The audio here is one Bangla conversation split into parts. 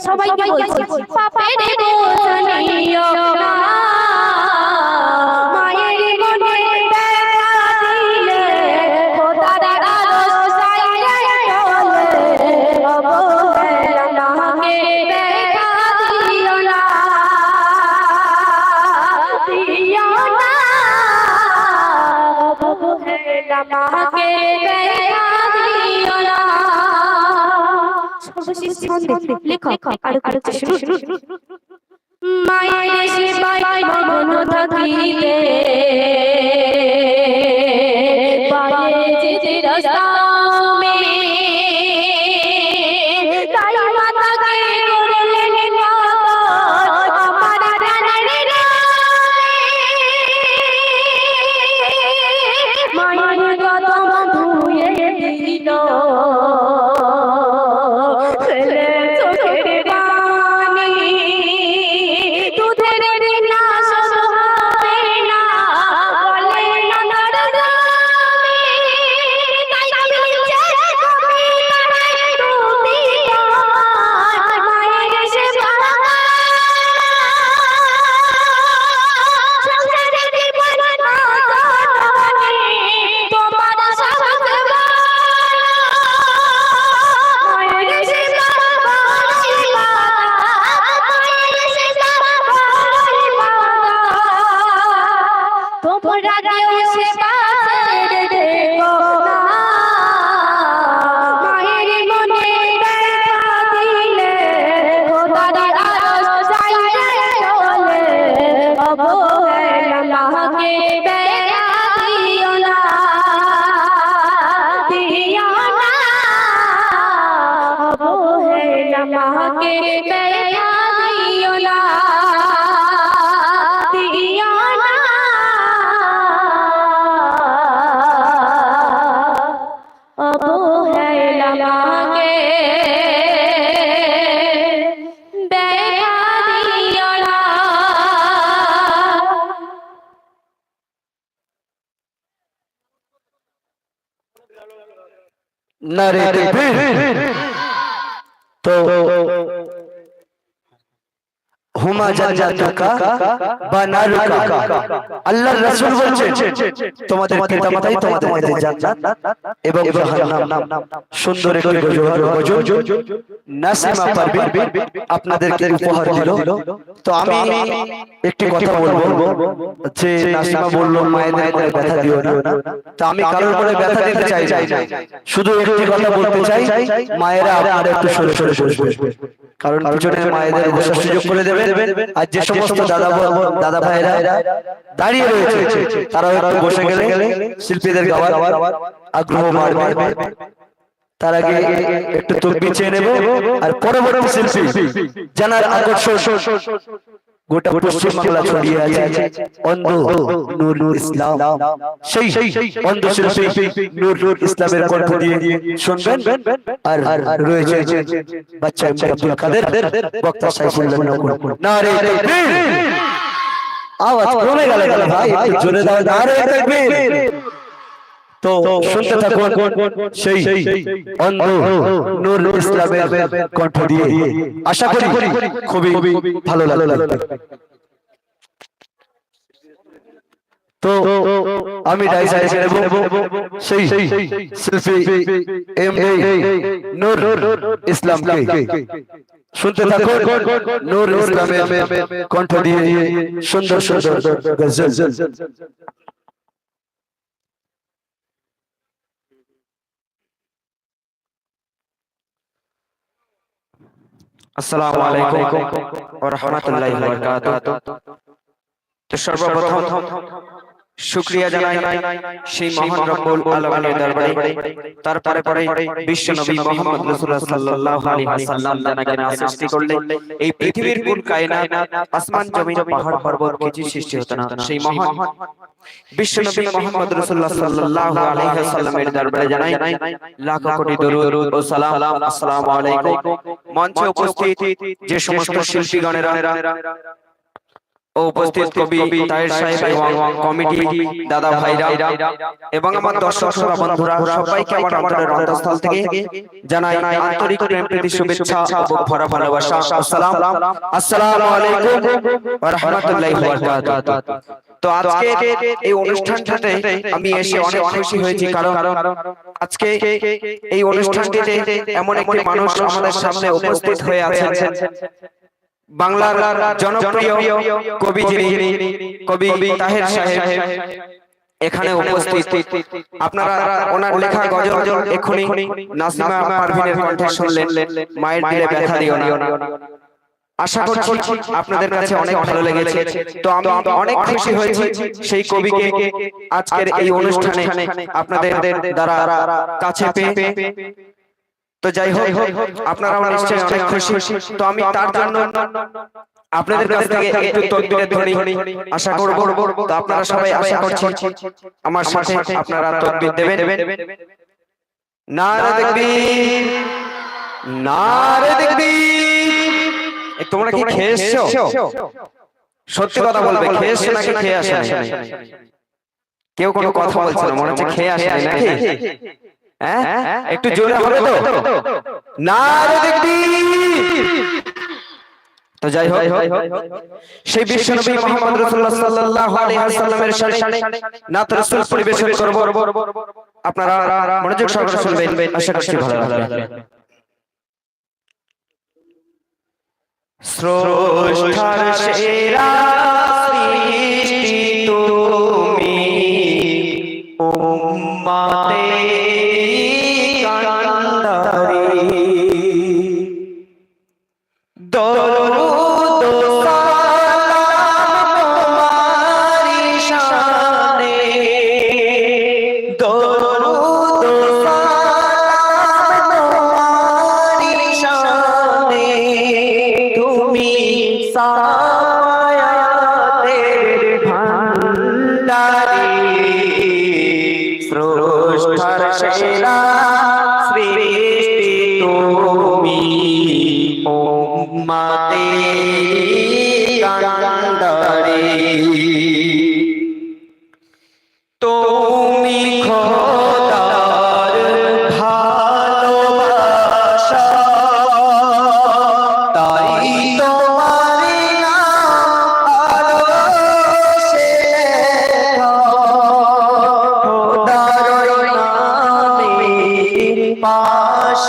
সবাইকে বলছি পাপের না মায়ের মনে ব্যথা দিলে সর্বশেষ ছন্দে লেখক আরও আরও শুরু মায়ের সেবায় মগ্ন থাকিলে পায়ে যেতে রাস্তা মে নারে তো হুমা জান্নাতুকা বানারুকা। আল্লাহর রাসূল বলছেন তোমাদের পিতামাতাই তোমাদের মধ্যে জান্নাত এবং জাহান্নাম। সুন্দর একটি গজল গজল নাসিমা পারভিন আপনাদেরকে উপহার দিল। তো আমি একটি কথা বলব যে নাসিমা বলল মায়েদের করে ব্যথা দিও না। তো আমি কারোর করে ব্যথা দিতে চাই না। শুধু একটি কথা বলতে চাই মায়েরা আপনারা একটু সরে সরে কারণ পিছনে মায়েদের বসার সুযোগ করে দেবেন। আর যে সমস্ত দাদা দাদা ভাইরা দাঁড়িয়ে রয়েছে তারা একটু বসে গেলে শিল্পীদের আবার আগ্রহ বাড়বে। তার আগে একটু তকবি চেয়ে নেব আর পরবর্তী শিল্পী জানার আকর্ষণ। গোটা পশ্চিম বাংলা ছড়িয়ে আছে অন্ধ নূর ইসলাম। সেই অন্ধ শিল্পী নূর ইসলামের কণ্ঠ দিয়ে শুনবেন? আর রয়েছে বাচ্চা আব্দুল কাদের বক্তা সাইফুল্লাহ নকুল নারে আওয়াজ কমে গেল ভাই। জোরে দাও নারে তাকবীর। তো শুনতে থাকুন সেই অন্ধ নূর ইসলামের কণ্ঠ দিয়ে আশা করি খুবই ভালো লাগবে। তো আমি সেই শিল্পী এম এ নূর ইসলামকে শুনতে থাকুন। নূর ইসলামের কণ্ঠ দিয়ে সুন্দর সুন্দর গজল। আসসালামু আলাইকুম ওয়া রাহমাতুল্লাহি ওয়া বারাকাতুহু। তো সর্বপ্রথম শুকরিয়া জানাই সেই মহান রব্বুল আলামিনের দরবারে। তারপরে পরে বিশ্ব নবী মুহাম্মদ রাসূলুল্লাহ সাল্লাল্লাহু আলাইহি ওয়াসাল্লাম না সৃষ্টি করলে এই পৃথিবীর কুল কায়নাত আসমান জমিন পাহাড় পর্বত কিছু সৃষ্টি হতো না। সেই মহান বিশ্ব নবী মুহাম্মদ রাসূলুল্লাহ সাল্লাল্লাহু আলাইহি ওয়াসাল্লামের দরবারে জানাই লাখ কোটি দরুদ ও সালাম আসসালামু আলাইকুম। মঞ্চে উপস্থিত যে সমস্ত শিল্পীগণেরা উপস্থিত কবি তাহের সাহেব এবং কমিটি দাদা ভাইরা। এবং আমার দর্শক শ্রোতা বন্ধুরা সবাইকে আমার অন্তরের অন্তঃস্থল থেকে জানাই আন্তরিক প্রেম প্রীতি শুভেচ্ছা ও ভরা ভালোবাসা। আসসালাম। আসসালামু। আলাইকুম ওয়া রাহমাতুল্লাহি ওয়া বারাকাতুহু তো আজকে এই অনুষ্ঠানটাতে আমি এসে অনেক খুশি হয়েছি কারণ আজকে এই অনুষ্ঠানটিতে এমন একটি মানুষ আমাদের সামনে উপস্থিত হয়ে আছেন। বাংলার জনপ্রিয় কবি যিনি কবি তাহের সাহেব এখানে উপস্থিত। আপনারা ওনার লেখা গজল এক্ষুনি নাসিমা পারভিনের কণ্ঠে শুনলেন। মায়ের দিলে ব্যথা দিও না। আশা করছি আপনাদের কাছে অনেক ভালো লেগেছে। তো আমি অনেক খুশি হয়েছি সেই কবিকে আজকের এই অনুষ্ঠানে আপনাদের দ্বারা কাছে পেয়ে তো যাই হোক নিশ্চয়ই অনেক খুশি। তো আমি তার জন্য আপনাদের কাছ থেকে একটু তকবিরের ধ্বনি আশা করব তো আপনারা সবাই আশা করছি আমার সাথে আপনারা তকবির দেবেন। নারে দেখবীর নারে দেখবীর এ, তোমরা কি খেয়ে এসছো সত্যি কথা বলবে খেয়ে এসছো নাকি খেয়ে আসে কেউ কোনো কথা বলছে না মনে হচ্ছে খেয়ে আসে নাকি? হ্যাঁ একটু জোরে হবে তো নারে দেখবীর তো যাই হোক সেই বিশ্বনবী মুহাম্মদ রাসূলুল্লাহ সাল্লাল্লাহু আলাইহি ওয়াসাল্লামের শানে নাত রাসূল পরিবেশন করব আপনারা মনোযোগ সহকারে শুনবেন আশা করছি ভালো লাগবে স্রষ্টার সেরা সৃষ্টি তুমি উম্মতে কান্দারি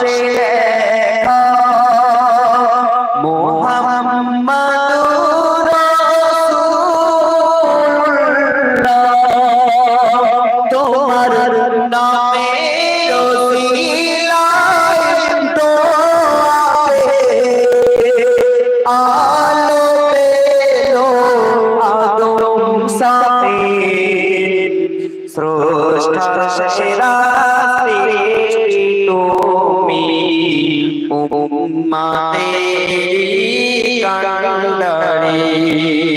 আসে কান্ডারে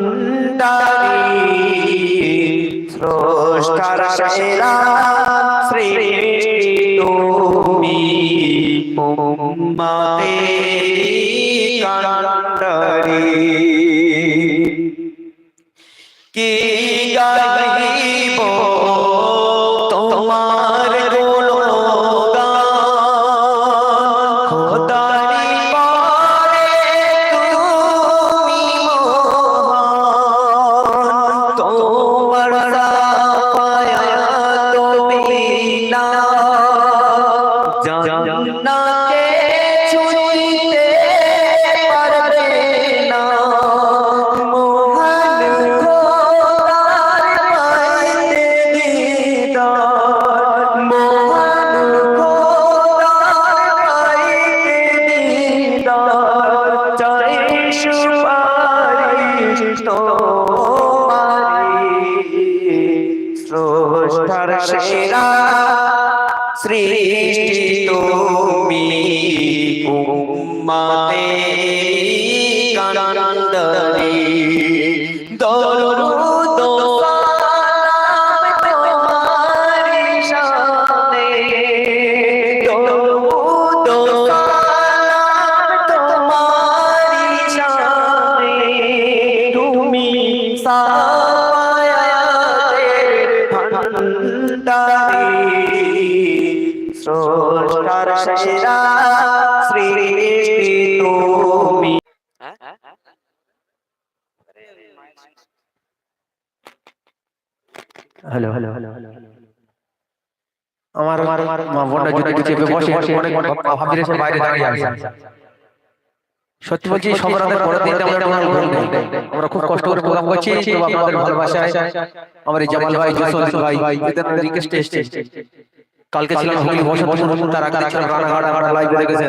ভান্ডারী স্রষ্টার সেরা সৃষ্টি তুমি Yeah. যদি একটু চেপে বসে অনেক বাইরে দাঁড়িয়ে আছে। সত্যি বলছি সব রাতের পরের দিন আমরা ঘুম নেই। আমরা খুব কষ্ট করে প্রোগ্রাম করছি তো আপনাদের ভালোবাসায়। আমার এই জামাল ভাই জসল ভাই এদের রিকোয়েস্ট এসেছে। কালকে ছিলাম হুগলি বসে বসে তার আগে দেখলাম রানা গাড়া লাইভ রেখেছে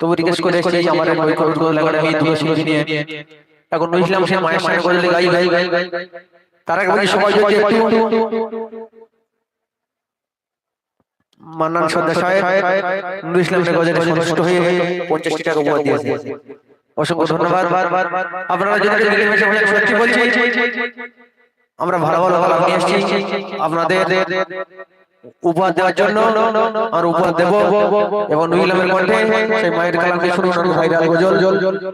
তবু রিকোয়েস্ট করে এসেছি আমার ওই কবির করে লাগালে আমি দুটো নিয়ে এখন বুঝলাম সে মায়ের সামনে করে গাই গাই গাই তার আগে সবাই যদি একটু মান্নান সর্দার সাহেব নুরুল ইসলামের গজলে সন্তুষ্ট হয়ে পঞ্চাশটি টাকা উপহার দিয়েছে অসংখ্য ধন্যবাদ। আপনারা যদি বসে সত্যি বলছি আমরা ভালো ভালো ভালো নিয়ে এসেছি আপনাদের উপহার দেওয়ার জন্য আর উপহার দেব। এবং ইসলামের কণ্ঠে সেই মায়ের কালামকে শুনুন ভাইরাল গজল।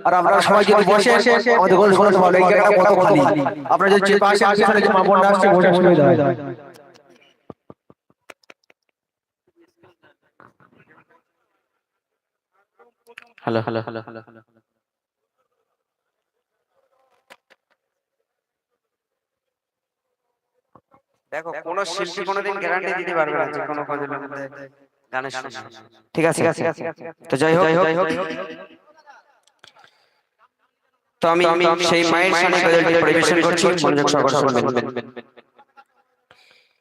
আর আমরা সবাই যদি বসে আমাদের গজল শোনাতে পারব এই জায়গাটা কত খালি আপনারা যদি পাশে আসে শুনে যে মা বোনরা আসছে বসে শুনে দেয় hello hello hello hello hello দেখো কোন শিল্পী কোনোদিন গ্যারান্টি দিতে পারবে না যে কোনো গজলের মধ্যে গানের শুনে ঠিক আছে ঠিক আছে তো যাই হোক যাই হোক তো আমি আমি সেই মায়ের সামনে গজলটি পরিবেশন করছি মনোযোগ সহকারে শুনবেন।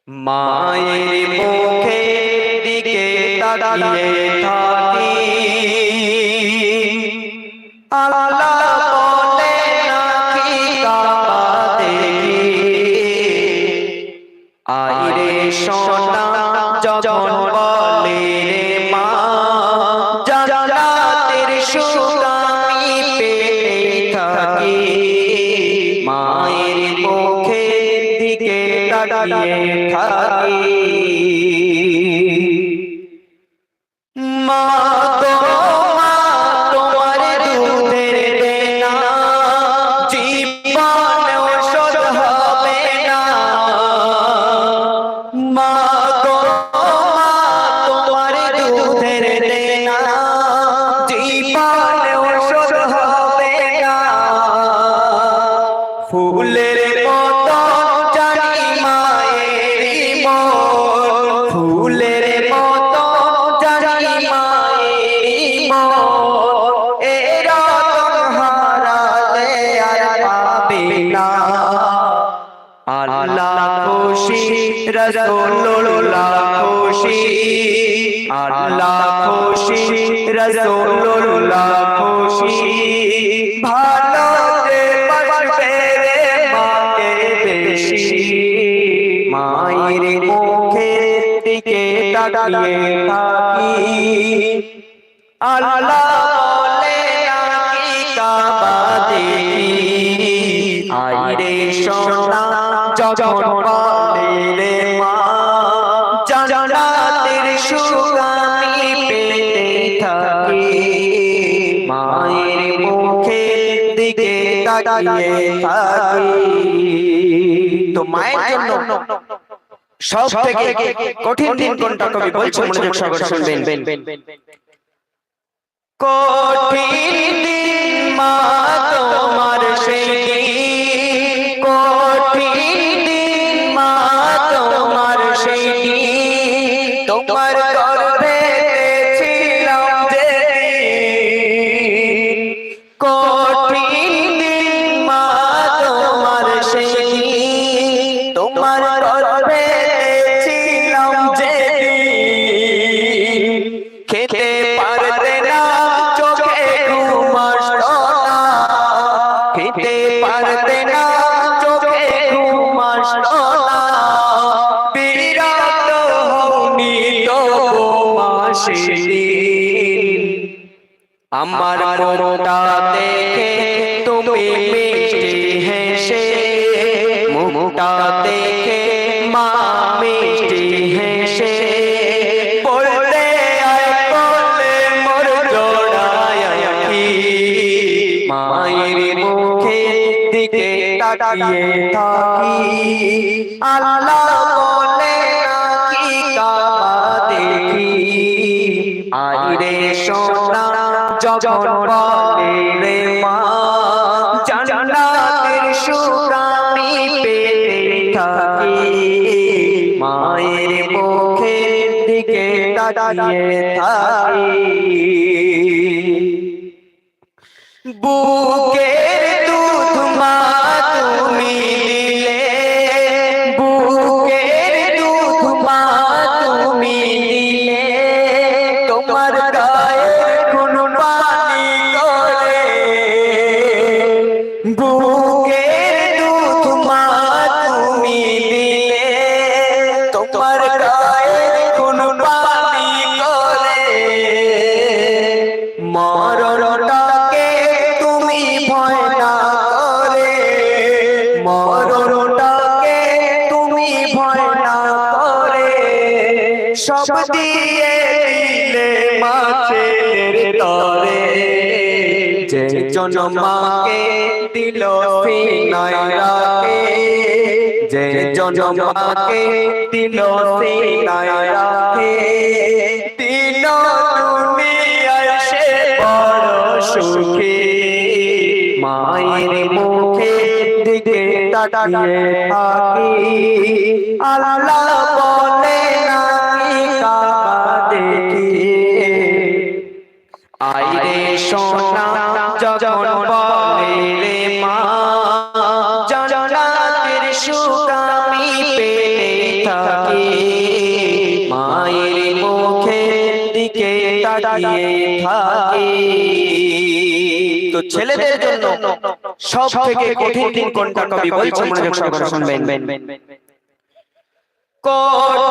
মায়ের মুখের দিকে তাকিয়ে থাকি। আল্লাহ খুশি রসুল্লাহ খুশি ভালো বাসবে রে মাকে বেশি। মায়ের মুখের দিকে তাকিয়ে থাকি। আল্লাহ বলে নাকি কাবা দেখি। আইরে সোনা, যখন থাকি তো মায়ের জন্য সব থেকে কঠিন দিন কোনটা কবি বলছে মনোযোগ সহকারে শুনবেন। কঠিন দিন মা তোমার সেই আমার দেখে তুমি মিষ্টি হেসে মুখটা দেখে মা মিষ্টি হেসে মায়ের মুখে দিকে তাকিয়ে থাকি আল্লাহ বলে দেখি সোনা যখন বলে রে মা জান্নাতের সুখ আমি পেতে থাকি, মায়ের মুখের দিকে তাকিয়ে থাকি। বুকের জনমাকে দিল সিনায় রাখে। যে জনমাকে দিল সিনায় রাখে। দিল দুনিয়ায় সে বড় সুখী। মায়ের মুখে দিকে তাকিয়ে থাকি। আল্লাহ বলে সব থেকে কঠিন দিন কোনটা কবি বলছে মনোযোগ সহকারে শুনবেন কঠিন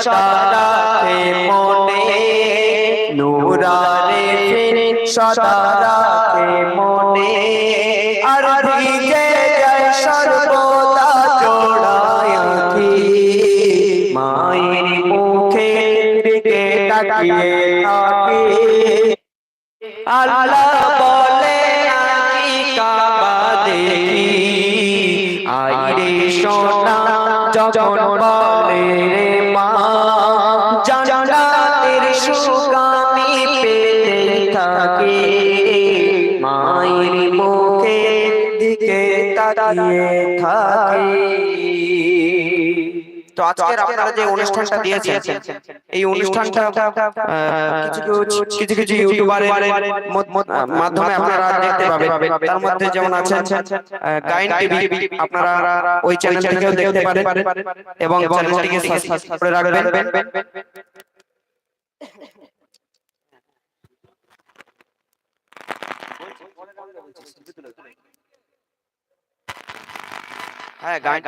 সদা রাখে মনে নূরারে রাখে থাকি। মায়ের মুখে দিকে তাকিয়ে থাকি। তো আজকের আপনারা যে অনুষ্ঠানটা দিয়েছেন এই অনুষ্ঠানটা কিছু কিছু ইউটিউবারের মাধ্যমে আপনারা দেখতে পাবেন। তার মধ্যে যেমন আছেন আহ, গাইন টিভি আপনারা ওই চ্যানেল থেকেও দেখতে পারেন এবং চ্যানেলটিকে সাবস্ক্রাইব করে রাখবেন। হ্যাঁ গাইন